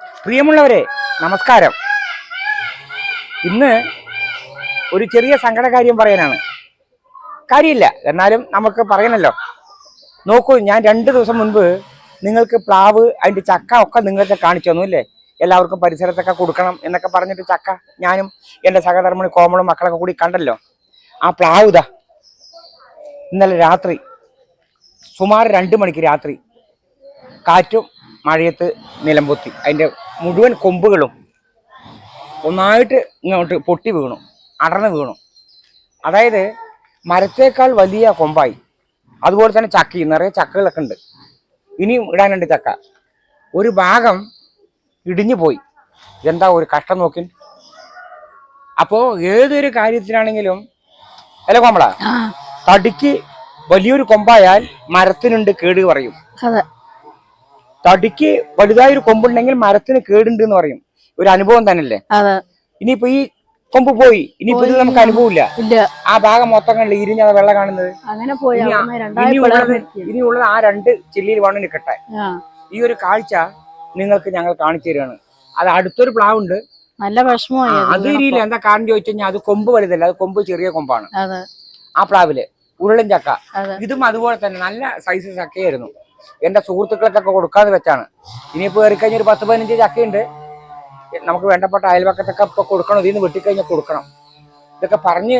പ്രിയമുള്ളവരെ നമസ്കാരം. ഇന്ന് ഒരു ചെറിയ സങ്കടകാര്യം പറയാനാണ്. കാര്യമില്ല എന്നാലും നമുക്ക് പറയണല്ലോ. നോക്കൂ ഞാൻ രണ്ട് ദിവസം മുൻപ് നിങ്ങൾക്ക് പ്ലാവ് അതിന്റെ ചക്ക ഒക്കെ നിങ്ങൾക്ക് കാണിച്ചു തന്നു അല്ലേ? എല്ലാവർക്കും പരിസരത്തൊക്കെ കൊടുക്കണം എന്നൊക്കെ പറഞ്ഞിട്ട് ചക്ക ഞാനും എന്റെ സഹധർമ്മണി കോമളും മക്കളൊക്കെ കൂടി കണ്ടല്ലോ. ആ പ്ലാവ് ഇതാ. ഇന്നലെ രാത്രി സുമാർ രണ്ട് മണിക്ക് രാത്രി കാറ്റും മഴയത്ത് നിലംപൊത്തി. അതിന്റെ മുഴുവൻ കൊമ്പുകളും ഒന്നായിട്ട് ഇങ്ങോട്ട് പൊട്ടി വീണു അടർന്ന് വീണു. അതായത് മരത്തേക്കാൾ വലിയ കൊമ്പായി. അതുപോലെ തന്നെ ചക്കി നിറയെ ചക്കകളൊക്കെ ഉണ്ട്. ഇനിയും ഇടാനുണ്ട് ചക്ക. ഒരു ഭാഗം ഇടിഞ്ഞു പോയി. എന്താ ഒരു കഷ്ടം നോക്കി അപ്പോ ഏതൊരു കാര്യത്തിനാണെങ്കിലും അല്ല കോമള? തടിക്ക് വലിയൊരു കൊമ്പായാൽ മരത്തിനുണ്ട് കേട് പറയും. തടിക്ക് വലുതായൊരു കൊമ്പുണ്ടെങ്കിൽ മരത്തിന് കേടുണ്ട് എന്ന് പറയും. ഒരു അനുഭവം തന്നെയല്ലേ? ഇനിയിപ്പോ ഈ കൊമ്പ് പോയി. ഇനിയിപ്പോ ഇത് നമുക്ക് അനുഭവമില്ല. ഇല്ല. ആ ഭാഗം മൊത്തം കണ്ടില്ല? ഇരിഞ്ഞ വെള്ളം കാണുന്നത്. ഇനിയുള്ളത് ആ രണ്ട് ചില്ലിയിൽ വേണം നിൽക്കട്ടെ. ഈ ഒരു കാഴ്ച നിങ്ങൾക്ക് ഞങ്ങൾ കാണിച്ചു തരികയാണ്. അത് അടുത്തൊരു പ്ലാവ് ഉണ്ട് നല്ല വിഷമമായി അത് രീതിയിൽ ഇരിയില്ല എന്താ കാരണം ചോദിച്ചു കഴിഞ്ഞാൽ അത് കൊമ്പ് വലുതല്ല. അത് കൊമ്പ് ചെറിയ കൊമ്പാണ്. ആ പ്ലാവിൽ ഉരുളൻ ചക്ക. ഇതും അതുപോലെ തന്നെ നല്ല സൈസ് ചക്കയായിരുന്നു. എന്റെ സുഹൃത്തുക്കൾക്കൊക്കെ കൊടുക്കാന്ന് വെച്ചാണ്. ഇനിയിപ്പോ കയറി കഴിഞ്ഞ ഒരു പത്ത് പതിനഞ്ച് ചക്കയുണ്ട്. നമുക്ക് വേണ്ടപ്പെട്ട അയൽവക്കത്തൊക്കെ ഇപ്പൊ കൊടുക്കണം. ഇതിന്ന് വെട്ടിക്കഴിഞ്ഞാൽ കൊടുക്കണം. ഇതൊക്കെ പറഞ്ഞ്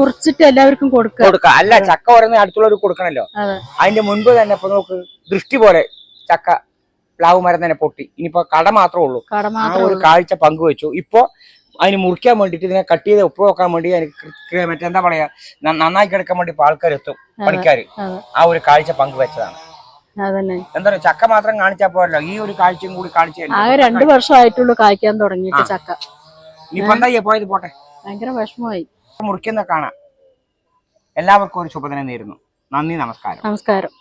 മുറിച്ചിട്ട് എല്ലാവർക്കും കൊടുക്കുക. കൊടുക്കാം അല്ല ചക്ക പറയുന്ന അടുത്തുള്ളവർ കൊടുക്കണല്ലോ. അതെ. അതിന്റെ മുൻപ് തന്നെ ഇപ്പൊ നമുക്ക് ദൃഷ്ടി പോലെ ചക്ക പ്ലാവ് മരം തന്നെ പൊട്ടി. ഇനിയിപ്പോ കട മാത്രമേ ഉള്ളൂ. ആ ഒരു കാഴ്ച പങ്കുവെച്ചു. ഇപ്പോ അതിന് മുറിക്കാൻ വേണ്ടിട്ട് ഇതിനെ കട്ട് ചെയ്ത് ഉപ്പ് വേണ്ടി അതിന് മറ്റെന്താ പറയാ നന്നായി കിടക്കാൻ വേണ്ടി ഇപ്പൊ ആൾക്കാർ എത്തും പണിക്കാർ ആ ഒരു കാഴ്ച പങ്കുവെച്ചതാണ്. എന്താ ചക്ക മാത്രം കാണിച്ചാ പോരല്ലോ. ഈ ഒരു കാഴ്ചയും കൂടി കാണിച്ചു. ആകെ രണ്ടു വർഷമായിട്ടുള്ളൂ കായ്ക്കാൻ തുടങ്ങിയിട്ട് ചക്ക. ഇനിയിപ്പോ എന്താ പോയത് പോട്ടെ. ഭയങ്കര വിഷമമായി. മുറിക്കുന്ന കാണാം. എല്ലാവർക്കും ഒരു ശുഭദിനം നേരുന്നു. നന്ദി നമസ്കാരം. നമസ്കാരം.